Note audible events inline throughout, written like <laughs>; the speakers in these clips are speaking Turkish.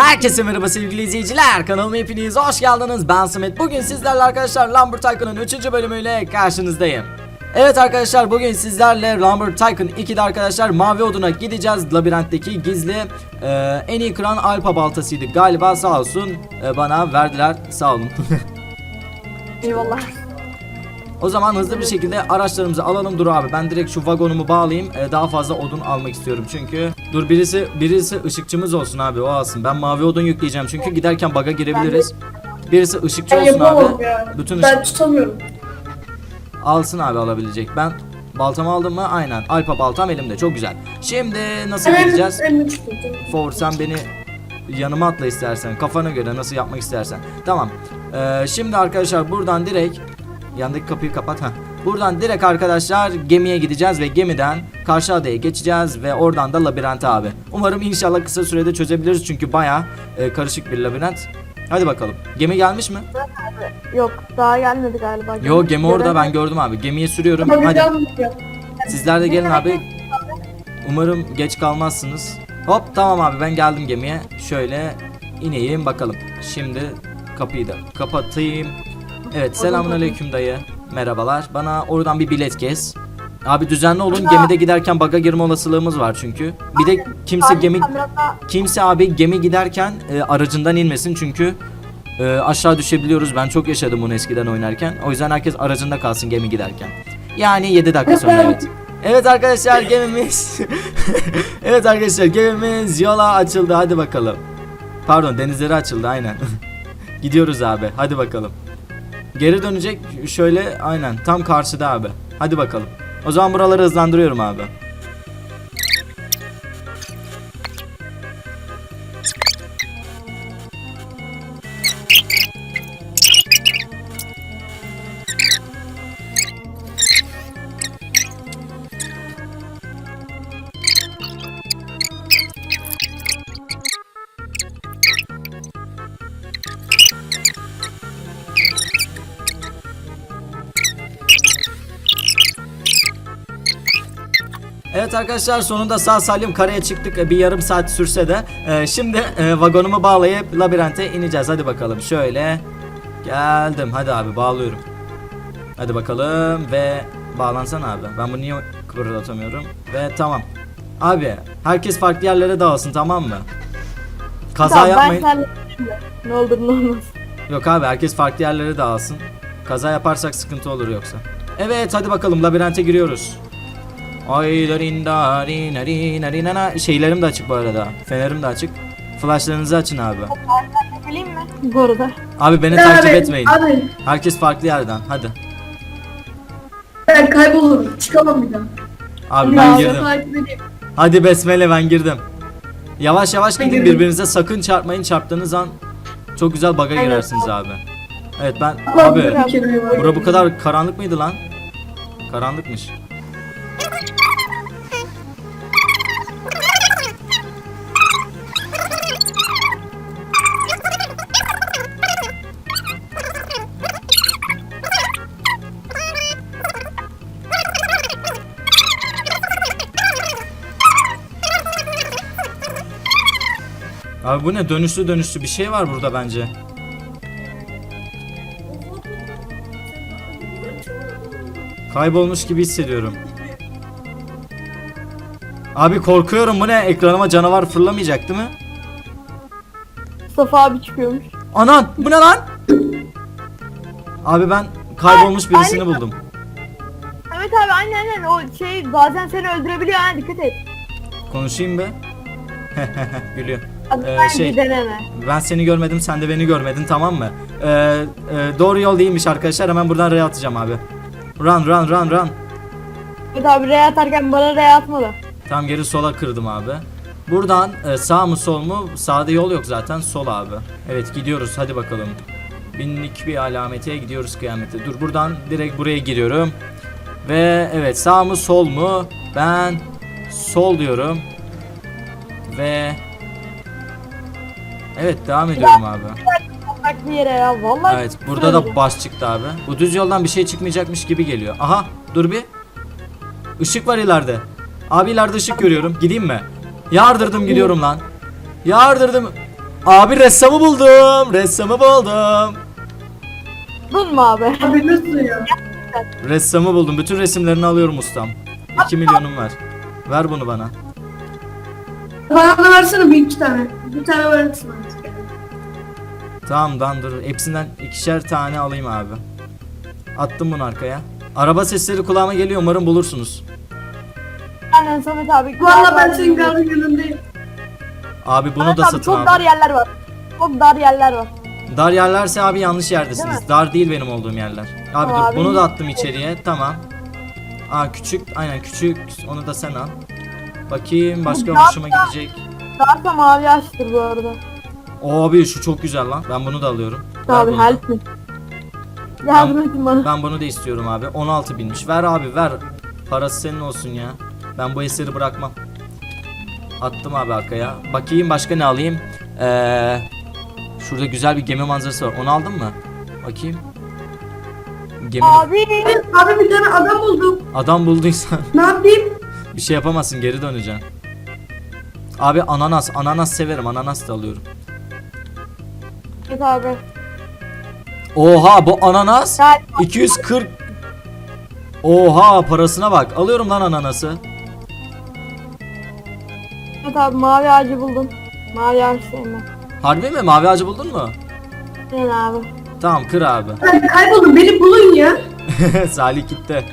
Herkese merhaba sevgili izleyiciler. Kanalıma hepiniz hoş geldiniz. Ben Samet. Bugün sizlerle arkadaşlar Lumber Tycoon'un 3. bölümüyle karşınızdayım. Evet arkadaşlar bugün sizlerle Lumber Tycoon 2'de arkadaşlar mavi oduna gideceğiz. Labirentteki gizli e, en iyi kıran Alpa baltasıydı. Galiba sağ olsun e, bana verdiler. Sağ olun. <laughs> Eyvallah. o zaman hızlı bir şekilde araçlarımızı alalım. Dur abi ben direkt şu vagonumu bağlayayım. E, daha fazla odun almak istiyorum çünkü. Dur birisi birisi ışıkçımız olsun abi o alsın. Ben mavi odun yükleyeceğim çünkü giderken baga girebiliriz. Birisi ışıkçı Ben olsun yapamam abi. ya. Bütün Ben tutamıyorum. alsın abi alabilecek. Ben baltamı aldım mı? Aynen. Alpa baltam elimde. Çok güzel. Şimdi nasıl gideceğiz? Hemen çıktım. For sen beni yanıma atla istersen. Kafana göre nasıl yapmak istersen. Tamam. Ee, şimdi arkadaşlar buradan direkt yandaki kapıyı kapat. Heh. Buradan direkt arkadaşlar gemiye gideceğiz ve gemiden karşı adaya geçeceğiz ve oradan da labirente abi. Umarım inşallah kısa sürede çözebiliriz çünkü baya karışık bir labirent. Hadi bakalım. Gemi gelmiş mi? Yok daha gelmedi galiba. Yo gemi orada ben gördüm abi. Gemiye sürüyorum. Hadi. Sizler de gelin abi. Umarım geç kalmazsınız. Hop tamam abi ben geldim gemiye. Şöyle ineyim bakalım. Şimdi kapıyı da kapatayım. Evet selamun aleyküm dayı. Merhabalar. Bana oradan bir bilet kes. Abi düzenli olun. Gemide giderken baga girme olasılığımız var çünkü. Bir de kimse gemi kimse abi gemi giderken e, aracından inmesin çünkü e, aşağı düşebiliyoruz. Ben çok yaşadım bunu eskiden oynarken. O yüzden herkes aracında kalsın gemi giderken. Yani 7 dakika sonra evet. Evet arkadaşlar gemimiz <laughs> Evet arkadaşlar gemimiz yola açıldı hadi bakalım. Pardon denizlere açıldı aynen. <laughs> Gidiyoruz abi hadi bakalım. Geri dönecek şöyle aynen tam karşıda abi. Hadi bakalım. O zaman buraları hızlandırıyorum abi. Evet arkadaşlar sonunda sağ salim karaya çıktık E, bir yarım saat sürse de e, şimdi e, vagonumu bağlayıp labirente ineceğiz hadi bakalım şöyle geldim hadi abi bağlıyorum hadi bakalım ve bağlansana abi ben bunu niye kıpırdatamıyorum ve tamam abi herkes farklı yerlere dağılsın tamam mı kaza Tamam, yapmayın Ben. Ne olur ne olmaz. Yok abi herkes farklı yerlere dağılsın. Kaza yaparsak sıkıntı olur yoksa. Evet hadi bakalım labirente giriyoruz. Ay darin darin darin darin ana. Şeylerim de açık bu arada. Fenerim de açık. Flashlarınızı açın abi. Geleyim mi? Bu arada. Abi beni Abi, takip etmeyin. Abi Herkes farklı yerden. Hadi. ben kaybolurum. Çıkamam bir daha. Abi ben girdim. Hadi besmele ben girdim. Yavaş yavaş Ben gidin girdim. birbirinize sakın çarpmayın. Çarptığınız an çok güzel baga Aynen. girersiniz abi. Evet ben Abi. bura bu kadar karanlık mıydı lan? Karanlıkmış. Abi bu ne dönüşlü dönüşlü bir şey var burada bence. Kaybolmuş gibi hissediyorum. Abi korkuyorum bu ne? Ekranıma canavar fırlamayacak değil mi? Mustafa abi çıkıyormuş. Anan bu ne lan? Abi ben kaybolmuş birisini Aynen. buldum. Evet abi aynen aynen o şey bazen seni öldürebiliyor ha dikkat et. Konuşayım be. <laughs> Gülüyor. Hadi Ee, şey- deneme. Ben seni görmedim sen de beni görmedin tamam mı? Ee, e, doğru yol değilmiş arkadaşlar hemen buradan R'ye atacağım abi. Run run run run. Evet abi R atarken bana R atma da. Tam geri sola kırdım abi. Buradan e, sağ mı sol mu? Sağda yol yok zaten sol abi. Evet gidiyoruz hadi bakalım. Binlik bir alamete gidiyoruz kıyamete. Dur buradan direkt buraya giriyorum. Ve evet sağ mı sol mu? Ben sol diyorum. Ve Evet devam ediyorum abi. Farklı yere ya vallahi. Evet burada da baş çıktı abi. Bu düz yoldan bir şey çıkmayacakmış gibi geliyor. Aha dur bir. Işık var ileride. Abi ileride ışık görüyorum. Gideyim mi? Yardırdım gidiyorum lan. Yardırdım. Abi ressamı buldum. Ressamı buldum. Buldun mu abi? Abi nasıl ya? Ressamı buldum. Bütün resimlerini alıyorum ustam. 2 milyonum var. Ver bunu bana. Bana da versene bir iki tane. Bir tane verirsin. Tamam lan dur. Hepsinden ikişer tane alayım abi. Attım bunu arkaya. Araba sesleri kulağıma geliyor. Umarım bulursunuz. Aynen Samet abi. Valla ben senin karnın yanındayım. Abi bunu Samet da abi, satın çok abi. dar yerler var. Çok dar yerler var. Dar yerlerse abi yanlış yerdesiniz. Değil? Dar değil benim olduğum yerler. Abi dur abi. bunu da attım içeriye. Tamam. Aa küçük aynen küçük onu da sen al. Bakayım başka hoşuma dar- gidecek. Darsa mavi açtır bu arada. Abi şu çok güzel lan. Ben bunu da alıyorum. Ver Abi bunu da. help me. Yardım edin bana. Ben bunu da istiyorum abi. 16 binmiş. Ver abi ver. Parası senin olsun ya. Ben bu eseri bırakmam. Attım abi arkaya. Bakayım başka ne alayım. Ee, şurada güzel bir gemi manzarası var. Onu aldın mı? Bakayım. Gemi Abi. Abi bir tane adam buldum. adam bulduysan Ne yapayım? bir şey yapamazsın geri döneceksin. Abi ananas, ananas severim. Ananas da alıyorum. Evet abi. Oha bu ananas Gel. 240 Oha parasına bak. Alıyorum lan ananası. Evet abi mavi ağacı buldum. Mavi ağaç sevmem. Harbi mi? Mavi ağacı buldun mu? Evet abi. Tamam kır abi. Ben kayboldum. Beni bulun ya. <laughs> Salih gitti.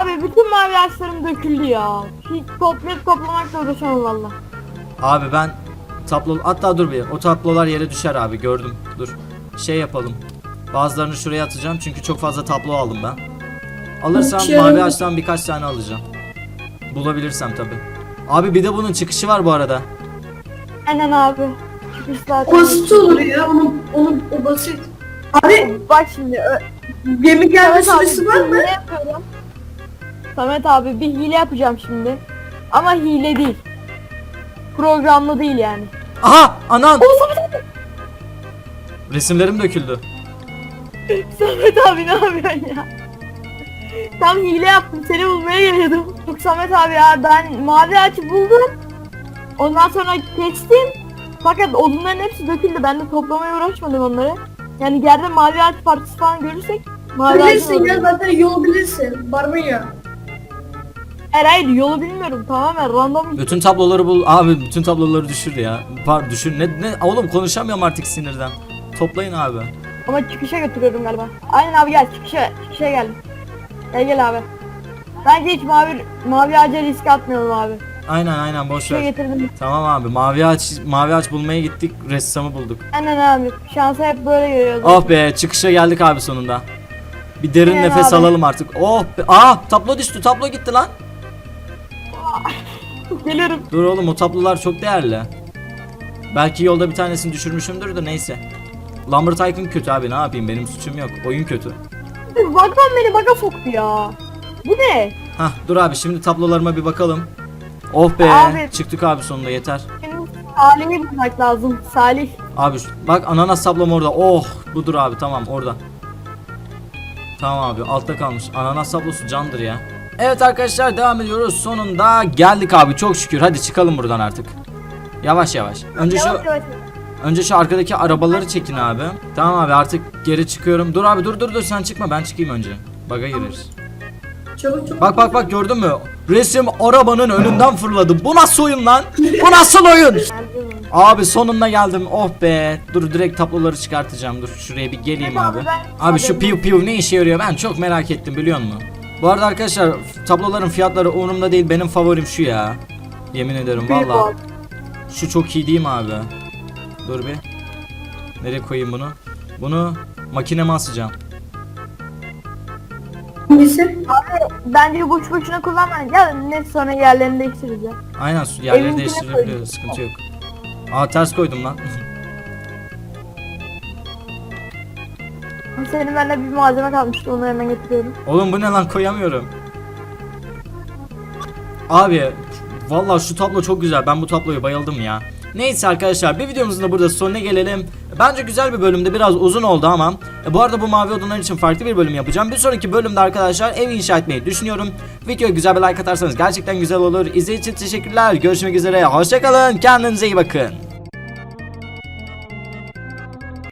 Abi bütün mavi ağaçlarım döküldü ya. Hiç toplayıp toplamakla uğraşamam valla. Abi ben tablo hatta dur bir o tablolar yere düşer abi gördüm. Dur. Şey yapalım. Bazılarını şuraya atacağım çünkü çok fazla tablo aldım ben. Alırsam Şey- mavi ağaçtan birkaç tane alacağım. Bulabilirsem tabi. Abi bir de bunun çıkışı var bu arada. Aynen abi. Zaten. Basit olur ya. Onun, onun o basit. Abi Bak şimdi. ö- gemi gelme Samet abi süresi bir var mı? hile yapıyorum. Samet abi bir hile yapacağım şimdi. Ama hile değil. Programlı değil yani. Aha anan O Samet abi. resimlerim döküldü. <laughs> Samet abi ne yapıyorsun ya? Tam hile yaptım seni bulmaya geliyordum. Yok Samet abi ya ben mavi ağaç buldum. Ondan sonra kestim. Fakat odunların hepsi döküldü. Ben de toplamaya uğraşmadım onları. Yani yerde mavi ağaç parçası falan görürsek mavi Bilirsin ağacın ya olur. zaten yol bilirsin. Barbunya. Hayır hayır yolu bilmiyorum tamamen random. Bütün tabloları bul. Abi bütün tabloları düşürdü ya. Par düşür. Ne ne oğlum konuşamıyorum artık sinirden. Toplayın abi. Ama çıkışa götürüyorum galiba. Aynen abi gel çıkışa, çıkışa geldim. Gel gel abi. Bence hiç mavi mavi ağaca risk atmayalım abi. Aynen aynen boş ver. getirdim. Tamam abi mavi ağaç mavi ağaç bulmaya gittik ressamı bulduk. Aynen abi. Şansı hep böyle görüyoruz. Oh be çıkışa geldik abi sonunda. Bir derin Aynen nefes abi. alalım artık. Oh be. Aa tablo düştü tablo gitti lan. Geliyorum. Dur oğlum o tablolar çok değerli. Belki yolda bir tanesini düşürmüşümdür de neyse. Lambert Tycoon kötü abi ne yapayım benim suçum yok. Oyun kötü. Baktan beni baga soktu ya. Bu ne? Hah dur abi şimdi tablolarıma bir bakalım. Oh be Abi. çıktık abi sonunda yeter. Benim Salih'i bulmak lazım. Salih. Abi şu- bak ananas tablom orada. Oh budur abi tamam orada. Tamam abi altta kalmış. Ananas tablosu candır ya. Evet arkadaşlar devam ediyoruz. Sonunda geldik abi çok şükür. Hadi çıkalım buradan artık. Yavaş yavaş. Önce şu Yavaş yavaş. önce şu arkadaki arabaları çekin abi. Tamam abi artık geri çıkıyorum. Dur abi dur dur dur sen çıkma ben çıkayım önce. Baga gireriz. Çabuk çabuk. Bak bak bak gördün mü? Resim arabanın önünden fırladı. Bu nasıl oyun lan? Bu nasıl oyun? Geldim. Abi sonunda geldim. Oh be. Dur direkt tabloları çıkartacağım. Dur şuraya bir geleyim abi. abi, şu piu piu ne işe yarıyor? Ben çok merak ettim biliyor musun? Bu arada arkadaşlar tabloların fiyatları umurumda değil. Benim favorim şu ya. Yemin ederim valla. Şu çok iyi değil mi abi? Dur bir. Nereye koyayım bunu? Bunu makineme asacağım. Hangisi? Bence boş boşuna kullanmayın. Gel ne sonra yerlerini değiştiririz ya. Aynen yerleri Evinkine değiştirebiliyor. koyayım. Sıkıntı yok. Aa ters koydum lan. <laughs> Senin bende bir malzeme kalmıştı onu hemen getiriyorum. Oğlum bu ne lan koyamıyorum. Abi vallahi şu tablo çok güzel. Ben bu tabloya bayıldım ya. Neyse arkadaşlar bir videomuzun da burada sonuna gelelim. Bence güzel bir bölümde biraz uzun oldu ama e, bu arada bu mavi odalar için farklı bir bölüm yapacağım. Bir sonraki bölümde arkadaşlar ev inşa etmeyi düşünüyorum. Videoya güzel bir like atarsanız gerçekten güzel olur. İzlediğiniz için teşekkürler. Görüşmek üzere. Hoşçakalın. Kendinize iyi bakın.